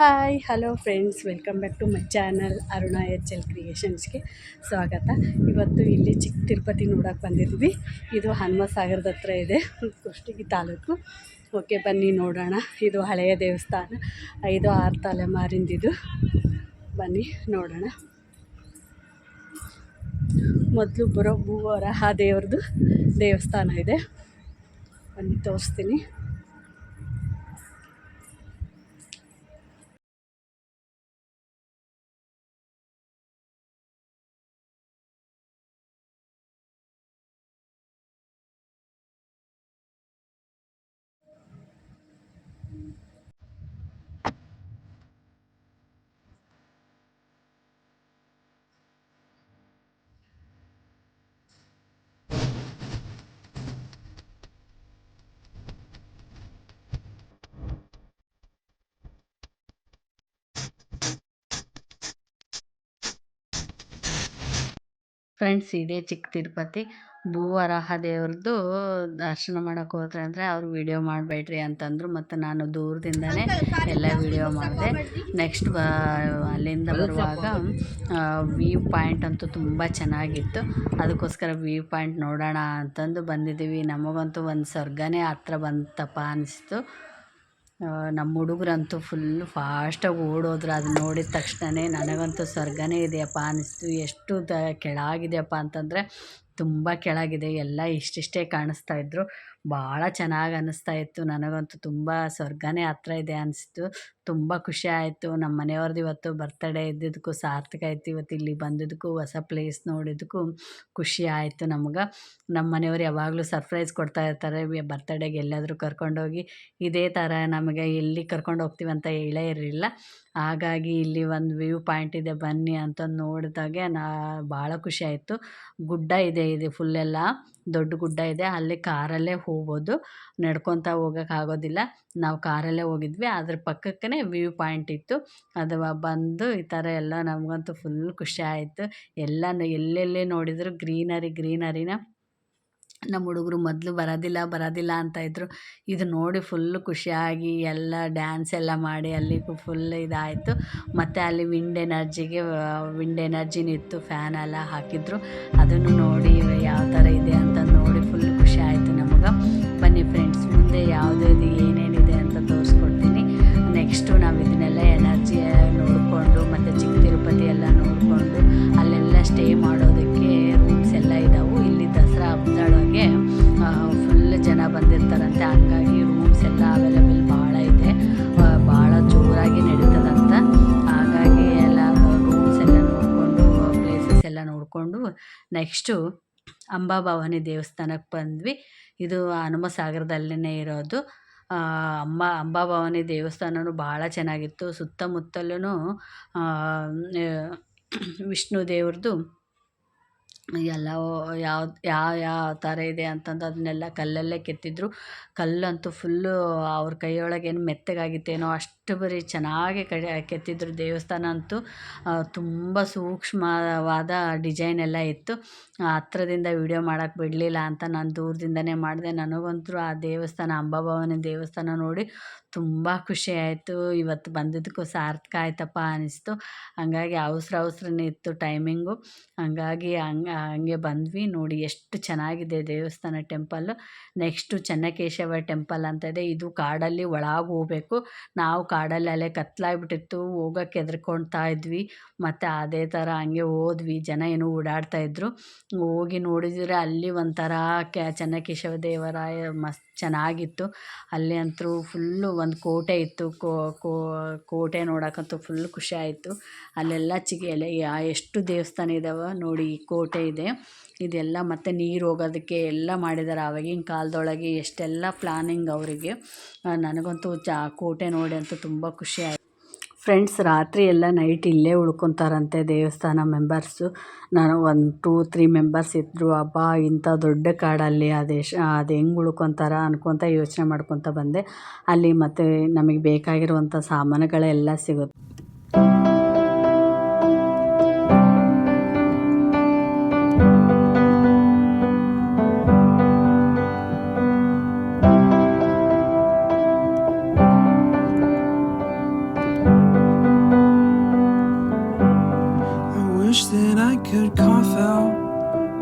Hi, hello friends, welcome back to my channel Aruna H L ಕ್ರಿಯೇಷನ್ಸ್ಗೆ ಸ್ವಾಗತ. ಇವತ್ತು ಇಲ್ಲಿ ಚಿಕ್ಕ ತಿರುಪತಿ ನೋಡೋಕೆ ಬಂದಿದ್ವಿ. ಇದು ಹನುಮ ಸಾಗರದ ಹತ್ರ ಇದೆ, ಕುಷ್ಟಗಿ ತಾಲೂಕು. ಓಕೆ, ಬನ್ನಿ ನೋಡೋಣ. ಇದು ಹಳೆಯ ದೇವಸ್ಥಾನ. ಐದು ಆರು ತಲೆಮಾರಿಂದಿದು ಬನ್ನಿ ನೋಡೋಣ. ಮೊದಲು ಬರೋ ಭೂವರಹ ದೇವ್ರದ್ದು ದೇವಸ್ಥಾನ ಇದೆ. ಬನ್ನಿ ತೋರಿಸ್ತೀನಿ. ಫ್ರೆಂಡ್ಸ್ ಇದೆ ಚಿಕ್ಕ ತಿರುಪತಿ. ಭೂವರಾಹ ದೇವ್ರದ್ದು ದರ್ಶನ ಮಾಡೋಕೆ ಹೋದ್ರೆ ಅಂದರೆ ಅವ್ರು ವಿಡಿಯೋ ಮಾಡಬೇಡ್ರಿ ಅಂತಂದರು ಮತ್ತು ನಾನು ದೂರದಿಂದನೇ ಎಲ್ಲ ವಿಡಿಯೋ ಮಾಡಿದೆ. ನೆಕ್ಸ್ಟ್ ಅಲ್ಲಿಂದ ಬರುವಾಗ ವ್ಯೂ ಪಾಯಿಂಟ್ ಅಂತೂ ತುಂಬ ಚೆನ್ನಾಗಿತ್ತು. ಅದಕ್ಕೋಸ್ಕರ ವ್ಯೂ ಪಾಯಿಂಟ್ ನೋಡೋಣ ಅಂತಂದು ಬಂದಿದ್ದೀವಿ. ನಮಗಂತೂ ಒಂದು ಸ್ವರ್ಗನೇ ಹತ್ರ ಬಂತಪ್ಪ ಅನಿಸ್ತು. ನಮ್ಮ ಹುಡುಗ್ರಂತೂ ಫುಲ್ಲು ಫಾಸ್ಟಾಗಿ ಓಡೋದ್ರು. ಅದು ನೋಡಿದ ತಕ್ಷಣವೇ ನನಗಂತೂ ಸ್ವರ್ಗನೇ ಇದೆಯಪ್ಪ ಅನ್ನಿಸ್ತು ಎಷ್ಟು ದ ಕೆಳಗಿದೆಯಪ್ಪ ಅಂತಂದರೆ ತುಂಬ ಕೆಳಗಿದೆ, ಎಲ್ಲ ಇಷ್ಟಿಷ್ಟೇ ಕಾಣಿಸ್ತಾ ಇದ್ರು. ಭಾಳ ಚೆನ್ನಾಗಿ ಅನ್ನಿಸ್ತಾ ಇತ್ತು. ನನಗಂತೂ ತುಂಬ ಸ್ವರ್ಗನೇ ಹತ್ರ ಇದೆ ಅನಿಸ್ತು ತುಂಬ ಖುಷಿ ಆಯಿತು. ನಮ್ಮ ಮನೆಯವ್ರದ್ದು ಇವತ್ತು ಬರ್ತಡೇ ಇದ್ದಿದ್ದಕ್ಕೂ, ಸಾರ್ಥಕ ಆಯ್ತು ಇವತ್ತು ಇಲ್ಲಿ ಬಂದಿದ್ದಕ್ಕೂ, ಹೊಸ ಪ್ಲೇಸ್ ನೋಡಿದ್ದಕ್ಕೂ ಖುಷಿ ಆಯಿತು ನಮ್ಗೆ. ನಮ್ಮ ಮನೆಯವ್ರು ಯಾವಾಗಲೂ ಸರ್ಪ್ರೈಸ್ ಕೊಡ್ತಾ ಇರ್ತಾರೆ. ಬರ್ತಡೇಗೆ ಎಲ್ಲಾದರೂ ಕರ್ಕೊಂಡೋಗಿ ಇದೇ ಥರ ನಮಗೆ ಎಲ್ಲಿ ಕರ್ಕೊಂಡು ಹೋಗ್ತೀವಿ ಅಂತ ಹೇಳೇ ಇರಲಿಲ್ಲ. ಹಾಗಾಗಿ ಇಲ್ಲಿ ಒಂದು ವ್ಯೂ ಪಾಯಿಂಟ್ ಇದೆ. ಬನ್ನಿ ಅಂತ ನೋಡಿದಾಗೆ ನಾ ಭಾಳ ಖುಷಿ ಆಯಿತು. ಗುಡ್ಡ ಇದೆ ಇದು ಎಲ್ಲ. ದೊಡ್ಡ ಗುಡ್ಡ ಇದೆ, ಅಲ್ಲಿ ಕಾರಲ್ಲೇ ಹೋಗ್ಬೋದು. ನಡ್ಕೊತ ಹೋಗೋಕ್ಕಾಗೋದಿಲ್ಲ ನಾವು ಕಾರಲ್ಲೇ ಹೋಗಿದ್ವಿ, ಅದ್ರ ಪಕ್ಕಕ್ಕೇ ವ್ಯೂ ಪಾಯಿಂಟ್ ಇತ್ತು. ಅದು ಬಂದು ಈ ಥರ ಎಲ್ಲ ನಮಗಂತೂ ಫುಲ್ ಖುಷಿ ಆಯಿತು. ಎಲ್ಲ ಎಲ್ಲೆಲ್ಲಿ ನೋಡಿದರೂ ಗ್ರೀನರಿ ಗ್ರೀನರಿನ ನಮ್ಮ ಹುಡುಗರು ಮೊದಲು ಬರೋದಿಲ್ಲ ಬರೋದಿಲ್ಲ ಅಂತ ಇದ್ದರು ಇದು ನೋಡಿ ಫುಲ್ಲು ಖುಷಿಯಾಗಿ ಎಲ್ಲ ಡ್ಯಾನ್ಸ್ ಎಲ್ಲ ಮಾಡಿ ಅಲ್ಲಿ ಫುಲ್ ಇದಾಯಿತು. ಮತ್ತು ಅಲ್ಲಿ ವಿಂಡ್ ಎನರ್ಜಿಗೆ ವಿಂಡ್ ಎನರ್ಜಿನ ಇತ್ತು ಫ್ಯಾನ್ ಎಲ್ಲ ಹಾಕಿದ್ರು. ಅದನ್ನು ನೋಡಿ ಯಾವ ಥರ ಇದೆ ಅಂತ ನೋಡಿ ಫುಲ್ ಖುಷಿ ಆಯಿತು ನಮಗೆ. ಬನ್ನಿ ಫ್ರೆಂಡ್ಸ್ ಮುಂದೆ ಯಾವುದ್ಯಾವುದು ಏನೇನಿದೆ ಅಂತ ತೋರಿಸ್ಕೊಡ್ತೀನಿ. ನೆಕ್ಸ್ಟು ನಾವು ಇದನ್ನೆಲ್ಲ ಎನರ್ಜಿ ನೋಡಿಕೊಂಡು, ಮತ್ತು ಚಿಕ್ಕ ತಿರುಪತಿ ಎಲ್ಲ ನೋಡಿಕೊಂಡು, ಅಲ್ಲೆಲ್ಲ ಸ್ಟೇ ಮಾಡೋದಕ್ಕೆ ರೂಮ್ಸ್ ಎಲ್ಲ ಇದ್ದಾವೆ ಇಲ್ಲಿ ದಸರಾ ಹಬ್ಬದೊಳಗೆ ಫುಲ್ ಜನ ಬಂದಿರ್ತಾರಂತೆ. ಹಂಗಾಗಿ ರೂಮ್ಸ್ ಎಲ್ಲ ಅವೈಲೇಬಲ್ ಭಾಳ ಇದೆ. ಭಾಳ ಜೋರಾಗಿ ನಡೀತದಂತ. ಹಾಗಾಗಿ ಎಲ್ಲ ರೂಮ್ಸ್ ಎಲ್ಲ ನೋಡಿಕೊಂಡು ಪ್ಲೇಸಸ್ ಎಲ್ಲ ನೋಡಿಕೊಂಡು ನೆಕ್ಸ್ಟು ಅಂಬಾಭವಾನಿ ದೇವಸ್ಥಾನಕ್ಕೆ ಬಂದ್ವಿ. ಇದು ಹನುಮ ಸಾಗರದಲ್ಲೇ ಇರೋದು ಅಮ್ಮ ಅಂಬಾಭವಾನಿ ದೇವಸ್ಥಾನವೂ ಭಾಳ ಚೆನ್ನಾಗಿತ್ತು. ಸುತ್ತಮುತ್ತಲೂ ವಿಷ್ಣು ದೇವ್ರದ್ದು ಎಲ್ಲ ಯಾವ ಯಾವ ಯಾವ ಥರ ಇದೆ ಅಂತಂದು ಅದನ್ನೆಲ್ಲ ಕಲ್ಲಲ್ಲೇ ಕೆತ್ತಿದ್ರು. ಕಲ್ಲಂತೂ ಫುಲ್ಲು ಅವ್ರ ಕೈಯೊಳಗೇನು ಮೆತ್ತಗಾಗಿತ್ತೇನೋ ಅಷ್ಟು ಬರೀ ಚೆನ್ನಾಗಿ ಕಡೆ ಕೆತ್ತಿದ್ರು ದೇವಸ್ಥಾನ ಅಂತೂ ತುಂಬ ಸೂಕ್ಷ್ಮವಾದ ಡಿಸೈನ್ ಎಲ್ಲ ಇತ್ತು. ಹತ್ರದಿಂದ ವಿಡಿಯೋ ಮಾಡೋಕ್ಕೆ ಬಿಡಲಿಲ್ಲ ಅಂತ ನಾನು ದೂರದಿಂದನೇ ಮಾಡಿದೆ. ನನಗಂತೂ ಆ ದೇವಸ್ಥಾನ ಅಂಬಾಭವನ ದೇವಸ್ಥಾನ ನೋಡಿ ತುಂಬ ಖುಷಿ ಆಯಿತು. ಇವತ್ತು ಬಂದಿದ್ದಕ್ಕೂ ಸಾರ್ಥಕ ಆಯ್ತಪ್ಪ ಅನ್ನಿಸ್ತು ಹಂಗಾಗಿ ಅವಸರ ಅವಸರನೇ ಇತ್ತು ಟೈಮಿಂಗು. ಹಂಗಾಗಿ ಹಂಗೆ ಹಂಗೆ ಬಂದ್ವಿ. ನೋಡಿ ಎಷ್ಟು ಚೆನ್ನಾಗಿದೆ ದೇವಸ್ಥಾನ ಟೆಂಪಲ್ಲು. ನೆಕ್ಸ್ಟು ಚೆನ್ನಕೇಶವ ಟೆಂಪಲ್ ಅಂತ ಇದೆ. ಇದು ಕಾಡಲ್ಲಿ ಒಳಗೆ ಹೋಗಬೇಕು. ನಾವು ಕಾಡಲ್ಲಿ ಅಲ್ಲೇ ಹೋಗಕ್ಕೆ ಹೆದ್ರಿಕೊಳ್ತಾ ಇದ್ವಿ. ಮತ್ತು ಅದೇ ಥರ ಹಂಗೆ ಹೋದ್ವಿ. ಜನ ಏನೋ ಇದ್ದರು ಹೋಗಿ ನೋಡಿದರೆ ಅಲ್ಲಿ ಒಂಥರ ಕ್ಯಾ ಚೆನ್ನಕೇಶವ ದೇವರಾಯ ಮಸ್ತ್ ಚೆನ್ನಾಗಿತ್ತು. ಅಲ್ಲಿ ಅಂತೂ ಫುಲ್ಲು ಒಂದು ಕೋಟೆ ಇತ್ತು. ಕೋಟೆ ನೋಡೋಕ್ಕಂತೂ ಫುಲ್ ಖುಷಿ ಆಯಿತು. ಅಲ್ಲೆಲ್ಲ ಎಲೆ ಎಷ್ಟು ದೇವಸ್ಥಾನ ಇದ್ದಾವೆ ನೋಡಿ ಕೋಟೆ ಇದೆ. ಇದೆಲ್ಲ ಮತ್ತು ನೀರು ಹೋಗೋದಕ್ಕೆ ಎಲ್ಲ ಮಾಡಿದ್ದಾರೆ ಆವಾಗಿನ ಕಾಲದೊಳಗೆ ಎಷ್ಟೆಲ್ಲ ಪ್ಲಾನಿಂಗ್ ಅವರಿಗೆ. ನನಗಂತೂ ಚಾ, ಕೋಟೆ ನೋಡಿ ಅಂತೂ ತುಂಬ ಖುಷಿ ಆಯಿತು. ಫ್ರೆಂಡ್ಸ್ ರಾತ್ರಿ ಎಲ್ಲ ನೈಟ್ ಇಲ್ಲೇ ಉಳ್ಕೊತಾರಂತೆ ದೇವಸ್ಥಾನ ಮೆಂಬರ್ಸು ನಾನು ಒಂದು ಟೂ ತ್ರೀ ಮೆಂಬರ್ಸ್ ಇದ್ದರು ಅಬ್ಬಾ, ಇಂಥ ದೊಡ್ಡ ಕಾಡಲ್ಲಿ ಅದೆಷ್ಟು ಅದು ಹೆಂಗೆ ಉಳ್ಕೊತಾರ? ಅನ್ಕೊತ ಯೋಚನೆ ಮಾಡ್ಕೊತ ಬಂದೆ. ಅಲ್ಲಿ ಮತ್ತು ನಮಗೆ ಬೇಕಾಗಿರುವಂಥ ಸಾಮಾನುಗಳೆಲ್ಲ ಸಿಗುತ್ತೆ.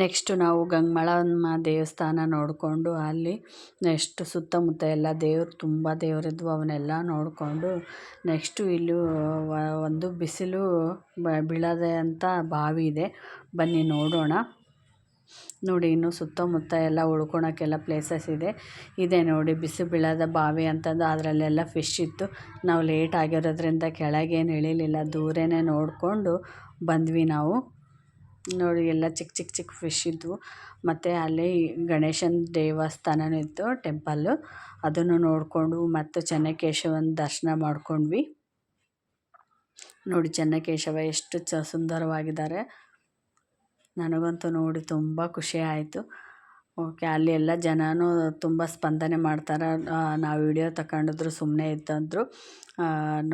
next ನಾವು ಗಂಗಮಳಮ್ಮ ದೇವಸ್ಥಾನ ನೋಡಿಕೊಂಡು ಅಲ್ಲಿ ನೆಕ್ಸ್ಟ್ ಸುತ್ತಮುತ್ತ ಎಲ್ಲ ದೇವ್ರು ತುಂಬ ದೇವರಿದ್ವು, ಅವನ್ನೆಲ್ಲ ನೋಡಿಕೊಂಡು ನೆಕ್ಸ್ಟು ಇಲ್ಲಿ ಒಂದು ಬಿಸಿಲು ಬೀಳದೆ ಅಂತ ಬಾವಿ ಇದೆ. ಬನ್ನಿ ನೋಡೋಣ. ನೋಡಿ ಇನ್ನು ಸುತ್ತಮುತ್ತ ಎಲ್ಲ ಉಳ್ಕೊಳಕ್ಕೆಲ್ಲ ಪ್ಲೇಸಸ್ ಇದೆ. ಇದೆ ನೋಡಿ ಬಿಸಿ ಬೀಳದ ಬಾವಿ ಅಂತಂದು ಅದರಲ್ಲೆಲ್ಲ ಫಿಶ್ ಇತ್ತು. ನಾವು ಲೇಟ್ ಆಗಿರೋದ್ರಿಂದ ಕೆಳಗೇನು ಇಳಿಲಿಲ್ಲ, ದೂರನೇ ನೋಡಿಕೊಂಡು ಬಂದ್ವಿ ನಾವು. ನೋಡಿ, ಎಲ್ಲ ಚಿಕ್ಕ ಚಿಕ್ಕ ಚಿಕ್ಕ ಫಿಶ್ ಇದ್ವು. ಮತ್ತು ಅಲ್ಲಿ ಗಣೇಶನ ದೇವಸ್ಥಾನವೂ ಇತ್ತು ಟೆಂಪಲ್ಲು ಅದನ್ನು ನೋಡಿಕೊಂಡು ಮತ್ತು ಚೆನ್ನಕೇಶವನ ದರ್ಶನ ಮಾಡ್ಕೊಂಡ್ವಿ. ನೋಡಿ, ಚೆನ್ನಕೇಶವ ಎಷ್ಟು ಚ ಸುಂದರವಾಗಿದ್ದಾರೆ. ನನಗಂತೂ ನೋಡಿ ತುಂಬ ಖುಷಿ ಆಯಿತು. ಓಕೆ, ಅಲ್ಲಿ ಎಲ್ಲ ಜನನೂ ತುಂಬ ಸ್ಪಂದನೆ ಮಾಡ್ತಾರೆ. ನಾವು ವಿಡಿಯೋ ತಗೊಂಡಿದ್ರು ಸುಮ್ಮನೆ ಇತ್ತಂದ್ರು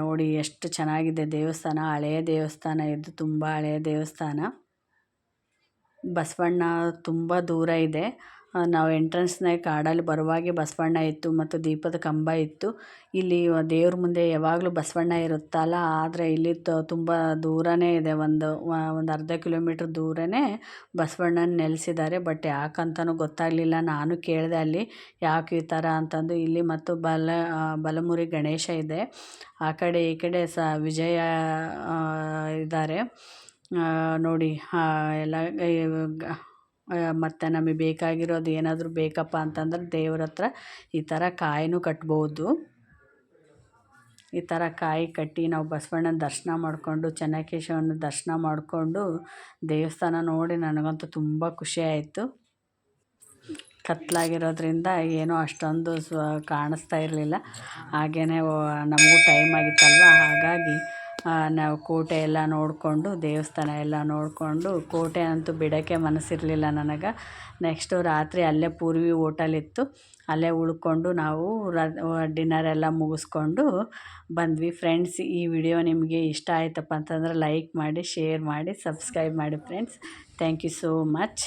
ನೋಡಿ, ಎಷ್ಟು ಚೆನ್ನಾಗಿದೆ ದೇವಸ್ಥಾನ. ಹಳೆಯ ದೇವಸ್ಥಾನ ಇದು, ತುಂಬ ಹಳೆಯ ದೇವಸ್ಥಾನ. ಬಸವಣ್ಣ ತುಂಬ ದೂರ ಇದೆ. ನಾವು ಎಂಟ್ರೆನ್ಸ್ನಾಗೆ ಕಾಡಲ್ಲಿ ಬರುವಾಗೆ ಬಸವಣ್ಣ ಇತ್ತು ಮತ್ತು ದೀಪದ ಕಂಬ ಇತ್ತು. ಇಲ್ಲಿ ದೇವ್ರ ಮುಂದೆ ಯಾವಾಗಲೂ ಬಸವಣ್ಣ ಇರುತ್ತಲ್ಲ, ಆದರೆ ಇಲ್ಲಿ ತುಂಬ ದೂರನೇ ಇದೆ. ಒಂದು ಒಂದು ಅರ್ಧ ಕಿಲೋಮೀಟ್ರ್ ದೂರನೇ ಬಸವಣ್ಣನ ನೆಲೆಸಿದ್ದಾರೆ. ಬಟ್ ಯಾಕಂತನೂ ಗೊತ್ತಾಗಲಿಲ್ಲ. ನಾನು ಕೇಳಿದೆ ಅಲ್ಲಿ ಯಾಕೆ ಈ ಥರ ಅಂತಂದು. ಇಲ್ಲಿ ಮತ್ತು ಬಲ ಬಲಮುರಿ ಗಣೇಶ ಇದೆ. ಆ ಕಡೆ ಈ ಕಡೆ ಸ, ವಿಜಯ ಇದ್ದಾರೆ. ನೋಡಿ ಎಲ್ಲ ಮತ್ತು ನಮಗೆ ಬೇಕಾಗಿರೋದು ಏನಾದರೂ ಬೇಕಪ್ಪ ಅಂತಂದ್ರೆ ದೇವ್ರ ಹತ್ರ ಈ ಥರ ಕಾಯಿನೂ ಕಟ್ಬೋದು. ಈ ಥರ ಕಾಯಿ ಕಟ್ಟಿ ನಾವು ಬಸವಣ್ಣನ ದರ್ಶನ ಮಾಡಿಕೊಂಡು ಚೆನ್ನಕೇಶವನ ದರ್ಶನ ಮಾಡಿಕೊಂಡು ದೇವಸ್ಥಾನ ನೋಡಿ ನನಗಂತೂ ತುಂಬ ಖುಷಿ ಆಯಿತು. ಕತ್ಲಾಗಿರೋದ್ರಿಂದ ಏನೂ ಅಷ್ಟೊಂದು ಸ್ವ ಕಾಣಿಸ್ತಾ ಇರಲಿಲ್ಲ. ಹಾಗೆಯೇ ನಮಗೂ ಟೈಮ್ ಆಗಿತ್ತಲ್ವ? ಹಾಗಾಗಿ ನಾವು ಕೋಟೆ ಎಲ್ಲ ನೋಡಿಕೊಂಡು, ದೇವಸ್ಥಾನ ಎಲ್ಲ ನೋಡಿಕೊಂಡು, ಕೋಟೆ ಅಂತೂ ಬಿಡೋಕ್ಕೆ ಮನಸ್ಸಿರಲಿಲ್ಲ ನನಗೆ. ನೆಕ್ಸ್ಟು ರಾತ್ರಿ ಅಲ್ಲೇ ಪೂರ್ವಿ ಓಟಲ್ ಇತ್ತು. ಅಲ್ಲೇ ಉಳ್ಕೊಂಡು ನಾವು ಡಿನ್ನರ್ ಎಲ್ಲ ಮುಗಿಸ್ಕೊಂಡು ಬಂದ್ವಿ. ಫ್ರೆಂಡ್ಸ್ ಈ ವಿಡಿಯೋ ನಿಮಗೆ ಇಷ್ಟ ಆಯ್ತಪ್ಪ ಅಂತಂದ್ರೆ ಲೈಕ್ ಮಾಡಿ ಶೇರ್ ಮಾಡಿ ಸಬ್ಸ್ಕ್ರೈಬ್ ಮಾಡಿ friends thank you so much